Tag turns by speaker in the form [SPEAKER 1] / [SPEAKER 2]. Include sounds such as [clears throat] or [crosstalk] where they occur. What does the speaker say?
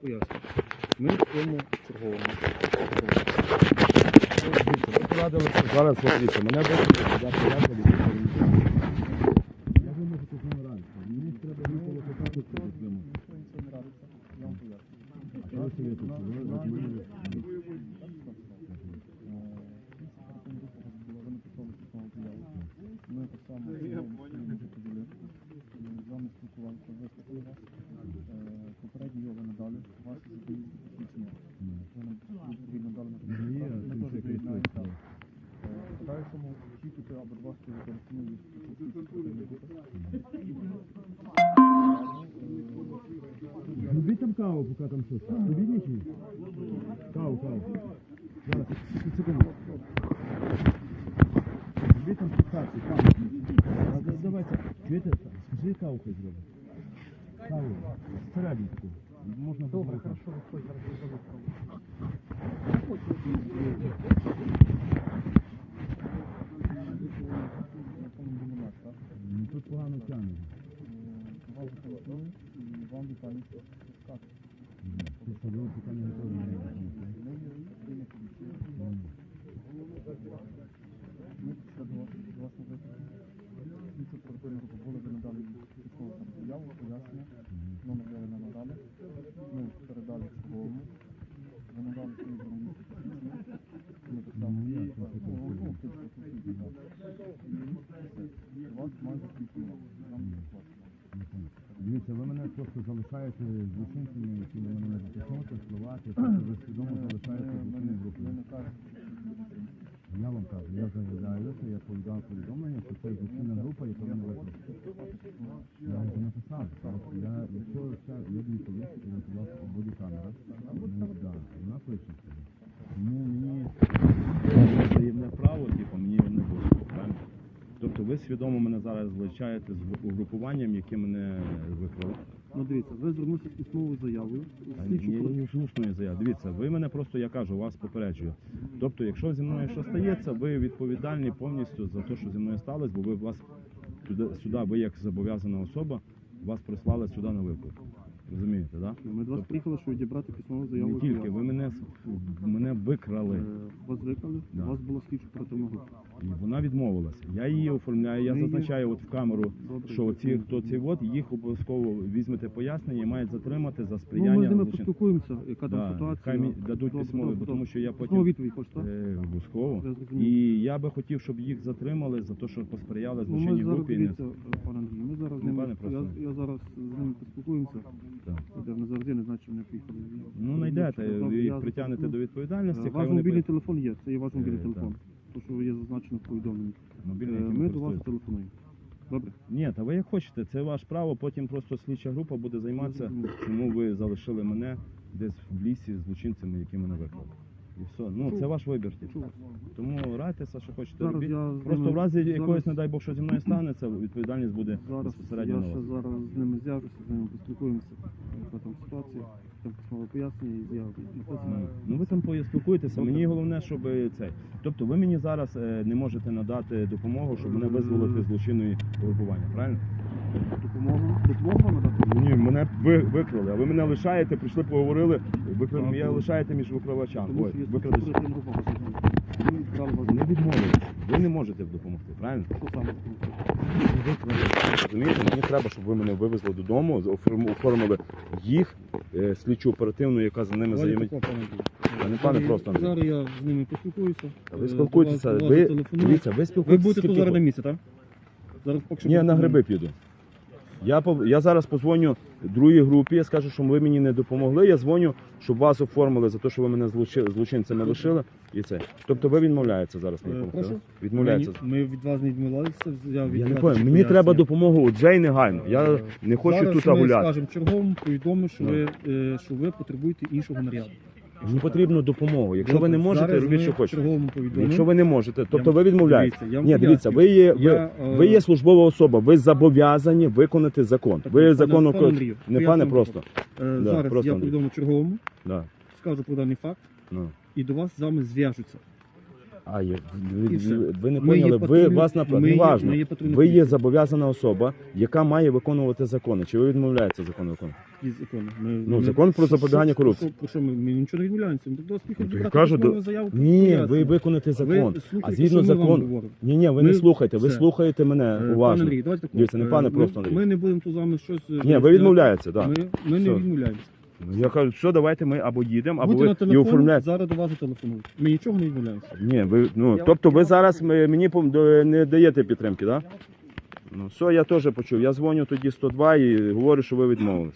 [SPEAKER 1] Поясню. Ми в цьому черговому.
[SPEAKER 2] Порадилися зараз смотрите, мене вийшли, я поясню, Я думаю, що тут не раніше. Мені треба ніколи питати, що.
[SPEAKER 1] Я вам поясню.
[SPEAKER 2] Що ви? Ви мене-
[SPEAKER 1] Ми так само. З вами спілкувалися, вас. очікуйте або два телефоную
[SPEAKER 2] Зробіть там каву, поки там щось. Тобі нічого? Каву, каву. Зараз, секунду, секунду. Зробіть там фіксацію, каву. А, да- Давайте, чуєте, скажи каву хай зробить. Каву, всередину таку. Можна Добре, хорошо, виходь, зараз Ну
[SPEAKER 1] Ми після до вас до вас не викликали. Слідчо оперативна група були ви надали письмову заяву, пояснення. Номер я не надали. Ми передали черговому. Ви надали свої документи. Ми так само
[SPEAKER 2] Ну, я
[SPEAKER 1] і
[SPEAKER 2] трохи
[SPEAKER 1] ну,
[SPEAKER 2] так
[SPEAKER 1] ну, ти ж посвідчення, так. У вас майже включено. Нам платимо.
[SPEAKER 2] Дивіться, ви мене просто залишаєте злочинцями, які ви мене не затиснути, впливати, [clears throat] тобто ви свідомо залишаєте злочинні групи. Я вам кажу, я заявляю, що я повідомив повідомлення, що це злочинна група, яка мене викликала. Я вже написав, просто я, якщо ця, я дивіться, є у вас бодікамера, ну, вона пише. Тому мені заявне право, типу, мені не буде, правильно? Тобто ви свідомо мене зараз злучаєте з угрупуванням, яке мене викрало.
[SPEAKER 1] Ну дивіться, ви звернулися з письмовою заявою.
[SPEAKER 2] Ні, ні, заяви. Дивіться, ви мене просто, я кажу, вас попереджую. Тобто, якщо зі мною щось стається, ви відповідальні повністю за те, що зі мною сталося, бо ви вас туди, сюди, ви як зобов'язана особа, вас прислали сюди на виклик. Розумієте, так? Да?
[SPEAKER 1] Ми до вас приїхали, щоб відібрати письмову заяву.
[SPEAKER 2] Не тільки, ви мене, мене викрали.
[SPEAKER 1] Е, Вас викликали,
[SPEAKER 2] Да.
[SPEAKER 1] у вас була слідча оперативна група.
[SPEAKER 2] І вона відмовилася. Я її оформляю, я
[SPEAKER 1] Ми її-
[SPEAKER 2] зазначаю от в камеру,
[SPEAKER 1] Добре.
[SPEAKER 2] що ці, хто ці от, їх обов'язково візьмете пояснення і мають затримати за
[SPEAKER 1] Ну,
[SPEAKER 2] сприяння.
[SPEAKER 1] ми з ними поспілкуємося, яка там
[SPEAKER 2] Да,
[SPEAKER 1] ситуація.
[SPEAKER 2] хай мені дадуть
[SPEAKER 1] Добре, добре,
[SPEAKER 2] бо тому що я
[SPEAKER 1] Письмову
[SPEAKER 2] потім
[SPEAKER 1] відповідь хочете.
[SPEAKER 2] Е, Обов'язково. І я би хотів, щоб їх затримали за те, що посприяли
[SPEAKER 1] Ну,
[SPEAKER 2] злочинній
[SPEAKER 1] зараз
[SPEAKER 2] групі. і не-
[SPEAKER 1] дивіться, пане Андрій, ми зараз
[SPEAKER 2] Ну,
[SPEAKER 1] ними, я, я зараз з ними поспілкуємося. Де Вони завжди не значить, що вони приїхали.
[SPEAKER 2] Ну, знайдете, їх притягнете до відповідальності.
[SPEAKER 1] Е, Ваш мобільний телефон є, це є ваш мобільний
[SPEAKER 2] Е,
[SPEAKER 1] телефон. То, що є зазначено в повідомленні. Е, Ми до вас телефонуємо. Добре?
[SPEAKER 2] Ні, та ви як хочете, це ваше право, потім просто слідча група буде займатися, чому ви залишили мене десь в лісі з злочинцями, які мене викрали. І все. Ну, це ваш вибір. типу. Тому радьтеся, що хочете
[SPEAKER 1] Зараз
[SPEAKER 2] робіть.
[SPEAKER 1] я з
[SPEAKER 2] Просто
[SPEAKER 1] ними-
[SPEAKER 2] в разі
[SPEAKER 1] зараз-
[SPEAKER 2] якогось, не дай Бог, що зі мною станеться, відповідальність буде
[SPEAKER 1] Зараз
[SPEAKER 2] безпосередньо
[SPEAKER 1] я
[SPEAKER 2] на
[SPEAKER 1] ще
[SPEAKER 2] вас.
[SPEAKER 1] зараз з ними зв'яжуся, з ними поспілкуємося. Яка там ситуація, там письмове пояснення і заяви. написано.
[SPEAKER 2] Ну, ну ви там поспілкуєтеся. Мені головне, щоб цей. Тобто ви мені зараз е, не можете надати допомогу, щоб мене визволити з злочинної групування, правильно?
[SPEAKER 1] Допомогу. Допомогу надати?
[SPEAKER 2] Ні, мене ви викрали, а ви мене лишаєте, прийшли, поговорили, викрали,
[SPEAKER 1] Так, ну.
[SPEAKER 2] лишаєте між викривачами. Ой, Не відмовились. Ви не можете допомогти, правильно? Розумієте, мені треба, щоб ви мене вивезли додому, оформ- оформили їх, е, слідчу оперативну, яка за ними взаємодіє. Не пане просто Андрій.
[SPEAKER 1] Зараз я з ними поспілкуюся.
[SPEAKER 2] Та Ви
[SPEAKER 1] Е,
[SPEAKER 2] спілкуєтеся,
[SPEAKER 1] до вас- до вас
[SPEAKER 2] ви
[SPEAKER 1] зателефоную.
[SPEAKER 2] дивіться, ви
[SPEAKER 1] Ви
[SPEAKER 2] спілкуєтеся.
[SPEAKER 1] будете
[SPEAKER 2] скільки
[SPEAKER 1] тут зараз на місці, так? Зараз поки що
[SPEAKER 2] Ні, на гриби піду. Я, пов- я зараз позвоню другій групі, я скажу, що ви мені не допомогли. Я дзвоню, щоб вас оформили за те, що ви мене злочи- злочинцями лишили. І це. Тобто ви відмовляєтеся зараз мені
[SPEAKER 1] Е,
[SPEAKER 2] допомогти?
[SPEAKER 1] прошу?
[SPEAKER 2] да?
[SPEAKER 1] Ми, ми від вас не відмовлялися. Я,
[SPEAKER 2] Я не
[SPEAKER 1] вас
[SPEAKER 2] пам'ятаю, мені
[SPEAKER 1] пояснення.
[SPEAKER 2] треба допомогу вже й негайно. Я
[SPEAKER 1] Е,
[SPEAKER 2] не хочу
[SPEAKER 1] Зараз
[SPEAKER 2] тут
[SPEAKER 1] ми
[SPEAKER 2] гуляти.
[SPEAKER 1] скажемо черговому, повідомимо, що, ви, е, що ви потребуєте іншого наряду.
[SPEAKER 2] Мені потрібна допомога. Якщо ви не можете,
[SPEAKER 1] зараз
[SPEAKER 2] робіть,
[SPEAKER 1] ми
[SPEAKER 2] що хочете.
[SPEAKER 1] черговому повідомимо.
[SPEAKER 2] Якщо ви не можете, тобто ви відмовляєте.
[SPEAKER 1] Дивіться, я вам
[SPEAKER 2] Ні, дивіться, ви є, ви,
[SPEAKER 1] Я, е,
[SPEAKER 2] ви є службова особа, ви зобов'язані виконати закон.
[SPEAKER 1] Так,
[SPEAKER 2] Ви
[SPEAKER 1] пане-
[SPEAKER 2] закону
[SPEAKER 1] пане Андрію,
[SPEAKER 2] не пане просто.
[SPEAKER 1] Е,
[SPEAKER 2] Да,
[SPEAKER 1] зараз
[SPEAKER 2] просто,
[SPEAKER 1] я
[SPEAKER 2] Андрій.
[SPEAKER 1] повідомлю черговому,
[SPEAKER 2] Да.
[SPEAKER 1] скажу про даний факт,
[SPEAKER 2] Ну.
[SPEAKER 1] і до вас з вами зв'яжуться.
[SPEAKER 2] А, є- ви,
[SPEAKER 1] І все.
[SPEAKER 2] ви, ви не
[SPEAKER 1] Ми є
[SPEAKER 2] поняли, ви
[SPEAKER 1] патрульні-
[SPEAKER 2] вас
[SPEAKER 1] ми є-
[SPEAKER 2] неважно.
[SPEAKER 1] ми є патрульні
[SPEAKER 2] Ви є зобов'язана особа, яка має виконувати закони. Чи ви відмовляєтеся закони виконувати?
[SPEAKER 1] Які закони? Ми,
[SPEAKER 2] Ну, закон про
[SPEAKER 1] що-
[SPEAKER 2] запобігання
[SPEAKER 1] що-
[SPEAKER 2] корупції.
[SPEAKER 1] Про що ми, ми нічого не відмовляємося? Ми до вас
[SPEAKER 2] Ну, то я кажу, до-
[SPEAKER 1] заяву.
[SPEAKER 2] Ні, ви виконуєте закон.
[SPEAKER 1] Ви
[SPEAKER 2] А згідно
[SPEAKER 1] ми
[SPEAKER 2] закону. Ні, ні, ви
[SPEAKER 1] Ми-
[SPEAKER 2] не слухайте, ви
[SPEAKER 1] все.
[SPEAKER 2] слухаєте
[SPEAKER 1] Е,
[SPEAKER 2] мене
[SPEAKER 1] Пане
[SPEAKER 2] уважно.
[SPEAKER 1] Андрій, давайте так.
[SPEAKER 2] Дивіться, не
[SPEAKER 1] Е,
[SPEAKER 2] пане,
[SPEAKER 1] ми-
[SPEAKER 2] просто Андрій.
[SPEAKER 1] Ми не будемо тут з вами щось... е,
[SPEAKER 2] Ні, ви
[SPEAKER 1] виясняти.
[SPEAKER 2] відмовляєтеся, так.
[SPEAKER 1] Ми, ми не
[SPEAKER 2] Все.
[SPEAKER 1] відмовляємося.
[SPEAKER 2] Я кажу, що давайте ми або їдемо, або
[SPEAKER 1] Будьте на
[SPEAKER 2] ви і
[SPEAKER 1] телефоні,
[SPEAKER 2] оформляєте.
[SPEAKER 1] зараз до вас зателефонують. Ми нічого не відмовляємося.
[SPEAKER 2] Ні, ви ну
[SPEAKER 1] Я-
[SPEAKER 2] тобто ви зараз м- мені пом- до- не даєте підтримки, так? Ну все, я теж почув. Я дзвоню тоді 102 і говорю, що ви відмовились.